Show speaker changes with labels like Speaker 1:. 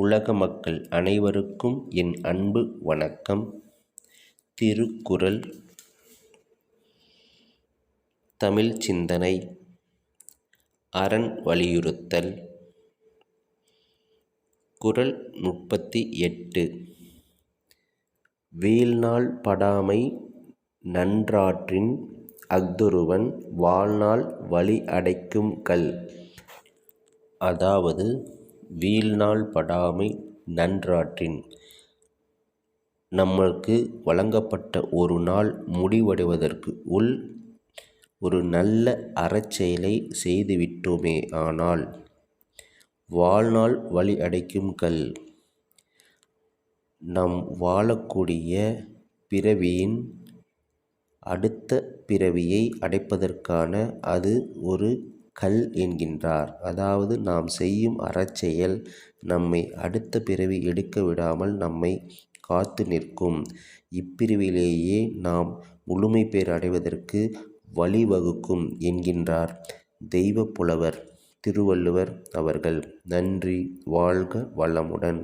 Speaker 1: உலக மக்கள் அனைவருக்கும் என் அன்பு வணக்கம். திருக்குறள். தமிழ் சிந்தனை. அரண் வலியுறுத்தல். குறள் முப்பத்தி எட்டு. வீழ்நாள் படாமை நன்றாற்றின் அஃதொருவன் வாழ்நாள் வழி அடைக்கும் கல். அதாவது வீழ்நாள் படாமை நன்றாற்றின். நம்மளுக்கு வழங்கப்பட்ட ஒரு நாள் முடிவடைவதற்கு உள் ஒரு நல்ல அறச்செயலை செய்துவிட்டோமே ஆனால் வாழ்நாள் வழி அடைக்கும் கல். நம் வாழக்கூடிய பிறவியின் அடுத்த பிறவியை அடைப்பதற்கான அது ஒரு கல் என்கின்றார். அதாவது நாம் செய்யும் அறச்செயல் நம்மை அடுத்த பிறவி எடுக்க விடாமல் நம்மை காத்து நிற்கும். இப்பிரிவிலேயே நாம் முழுமை பேர் அடைவதற்கு வழிவகுக்கும் என்கின்றார் தெய்வ புலவர் திருவள்ளுவர் அவர்கள். நன்றி வாழ்க வளமுடன்.